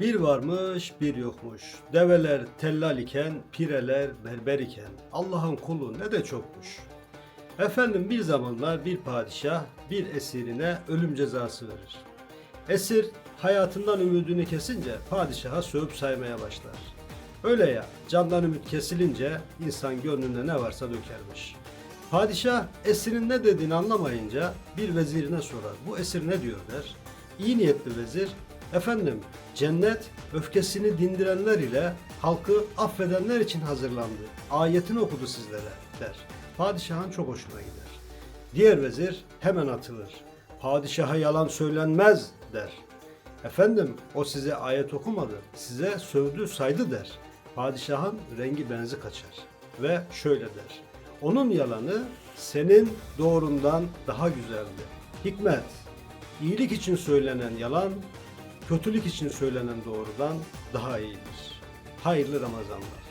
Bir varmış bir yokmuş. Develer tellal iken, pireler berber iken. Allah'ın kulu ne de çokmuş. Efendim bir zamanlar bir padişah bir esirine ölüm cezası verir. Esir hayatından ümidini kesince padişaha sövüp saymaya başlar. Öyle ya candan ümit kesilince insan gönlünde ne varsa dökermiş. Padişah esirin ne dediğini anlamayınca bir vezirine sorar. Bu esir ne diyor der. İyi niyetli vezir, efendim cennet öfkesini dindirenler ile halkı affedenler için hazırlandı. Ayetini okudu sizlere der. Padişahın çok hoşuna gider. Diğer vezir hemen atılır. Padişaha yalan söylenmez der. Efendim o size ayet okumadı, size sövdü saydı der. Padişahın rengi benzi kaçar ve şöyle der. Onun yalanı senin doğrundan daha güzeldi. Hikmet, iyilik için söylenen yalan, kötülük için söylenen doğrudan daha iyidir. Hayırlı Ramazanlar.